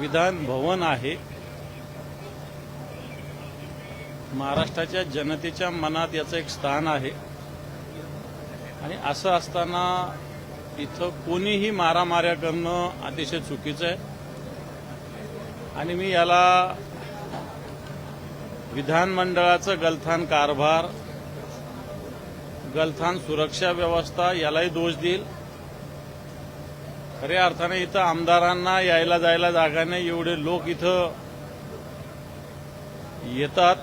विधान भवन आहे. महाराष्ट्राच्या जनतेच्या मनात याचं एक स्थान आहे. आणि असं असताना इथं कोणीही मारामाऱ्या करणं अतिशय चुकीचं आहे. आणि मी याला विधानमंडळाचं गलथान कारभार गलथान सुरक्षा व्यवस्था यालाही दोष देईल. खऱ्या अर्थाने इथं आमदारांना यायला जायला जागा नाही. एवढे लोक इथं येतात.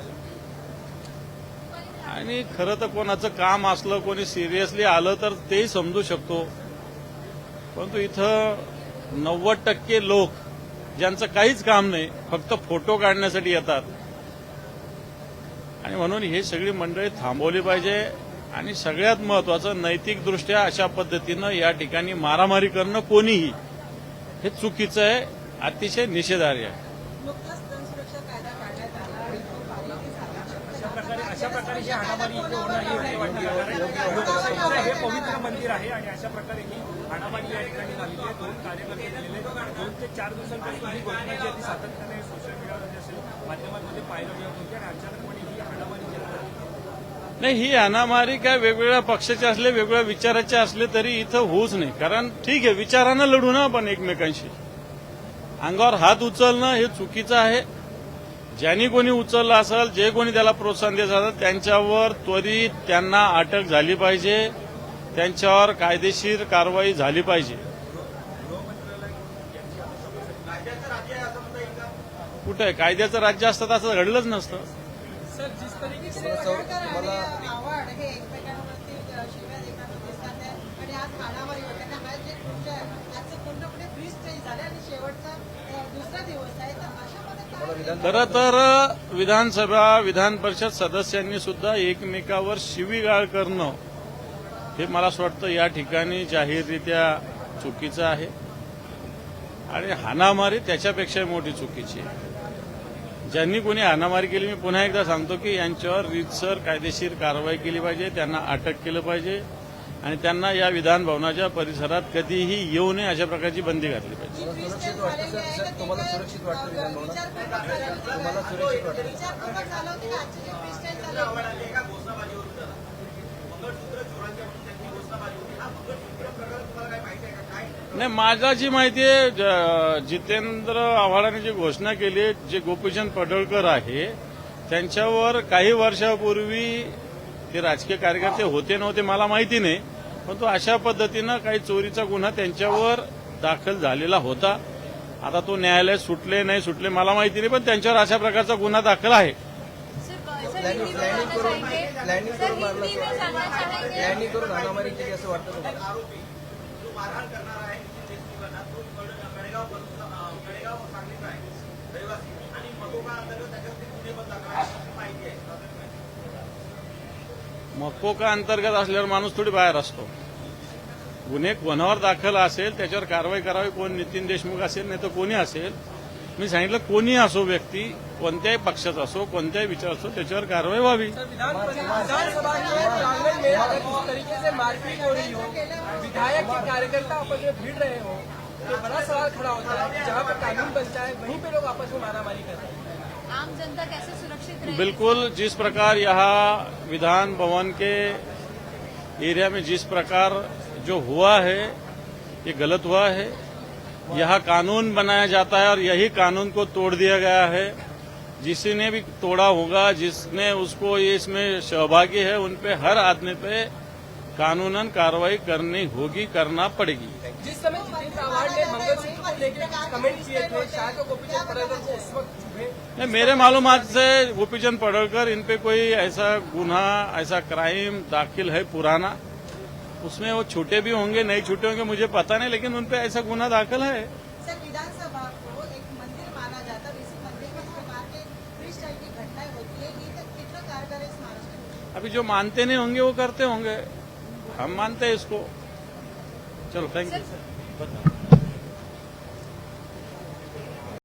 आणि खरं तर कोणाचं काम असलं कोणी सिरियसली आलं तर तेही समजू शकतो. परंतु इथं नव्वद टक्के लोक ज्यांचं काहीच काम नाही फक्त फोटो काढण्यासाठी येतात. आणि म्हणून हे सगळी मंडळी थांबवली पाहिजे. आणि सगळ्यात महत्वाचं नैतिकदृष्ट्या अशा पद्धतीनं या ठिकाणी मारामारी करणं कोणीही हे चुकीचं आहे अतिशय निषेधार्ह आहे. अशा प्रकारे ही हाणामारी इथे होणं ही योग्य वाटते कारण हे पवित्र मंदिर आहे आणि अशा प्रकारे ही हाणामारी या ठिकाणी झालेली आहे दोन कार्यकर्ते गेलेले दोन ते चार दिवसांपासून ही घटना जी आहे ती सातत्याने सोशल मीडियावर असेल माध्यमांमध्ये पाहायला मिळत होती आणि अचानकपणे आहे नाही ही अनामारी काय वेगवेगळ्या पक्षाचे असले वेगवेगळ्या विचाराचे असले तरी इथं होऊच नाही. कारण ठीक आहे विचारानं लढू ना आपण एकमेकांशी. अंगावर हात उचलणं हे चुकीचं आहे. ज्यांनी कोणी उचललं असेल जे कोणी त्याला प्रोत्साहन देत असेल त्यांच्यावर त्वरित त्यांना अटक झाली पाहिजे. त्यांच्यावर कायदेशीर कारवाई झाली पाहिजे. कुठं आहे? कायद्याचं राज्य असतं असं घडलंच नसतं. सर जिस तरीके से आव्हाड हे एकमेकांवरती शिव्या देताना दिसतात आहे. आणि आज हाणामारी होते आणि हा जे कृत्य आहे त्याचं पूर्णपणे फ्री स्टेज झाले आणि शेवटचा अ, दुसरा दिवस आहे. तर खरं तर विधानसभा विधान परिषद सदस्यांनी सुद्धा एकमेकावर शिवीगाळ करणं हे मला असं वाटतं या ठिकाणी जाहीररित्या चुकीचं आहे. आणि हाणामारी त्याच्यापेक्षा मोठी चुकीची आहे. ज्यांनी कोणी हाणामारी केली मी पुन्हा एकदा सांगतो की यांच्यावर रीतसर कायदेशीर कारवाई केली पाहिजे त्यांना अटक केलं पाहिजे आणि त्यांना या विधान भवनाच्या परिसरात कधीही येऊ नये अशा प्रकारची बंदी घातली पाहिजे नाही माझा जी माहिती आहे ज- जितेंद्र आव्हाडांनी जी घोषणा केली आहे, जे गोपीचंद पडळकर आहे त्यांच्यावर काही वर्षापूर्वी ते राजकीय कार्यकर्ते होते नव्हते मला माहिती नाही परंतु अशा पद्धतीनं काही चोरीचा गुन्हा त्यांच्यावर दाखल झालेला होता. आता तो न्यायालय सुटले नाही सुटले मला माहिती नाही पण त्यांच्यावर अशा प्रकारचा गुन्हा दाखल आहे. प्लॅनिंग प्लॅनिंग करून प्लॅनिंग मकोका अंतर्गत असल्यावर माणूस थोडी बाहेर असतो. गुन्हे कोणावर दाखल असेल त्याच्यावर कारवाई करावी कोण? नितीन देशमुख असेल नाही तर कोणी असेल? मी सांगितलं कोणी असो व्यक्ती कोणत्याही पक्षाचा असो कोणत्याही विचार असो त्याच्यावर कारवाई व्हावी. विधानसभा के प्रांगण में अगर इस तरीके से मारपीट हो विधायक कार्यकर्ता आपस में भिड़ रहे हो तो बड़ा सवाल खड़ा होता है कि जहाँ पर कानून बनता है वहीं पे लोग आपस में मारामारी कर रहे हैं। आम जनता कैसे सुरक्षित रहे बिल्कुल जिस प्रकार यहाँ विधान भवन के एरिया में जिस प्रकार जो हुआ है ये गलत हुआ है यहाँ कानून बनाया जाता है और यही कानून को तोड़ दिया गया है। जिसने भी तोड़ा होगा जिसने उसको ये इसमें सहभागी है उन पे हर आदमी पे कानूनन कार्रवाई करनी होगी करना पड़ेगी। जिस समय ने मेरे मालूमात से गोपीचंद पडळकर इन पे कोई ऐसा गुना ऐसा क्राइम दाखिल है पुराना। उसमें वो छूटे भी होंगे नहीं छूटे होंगे मुझे पता नहीं लेकिन उनपे ऐसा गुना दाखिल है। सर विधानसभा को एक मंदिर माना जाता है इसी मंदिर में इस प्रकार के फ्री स्टाइल की घटनाएँ होती है। ये कितना कारगर है इस महाराष्ट्र अभी जो मानते नहीं होंगे वो करते होंगे। हम मानते हैं इसको। चलो थैंक यू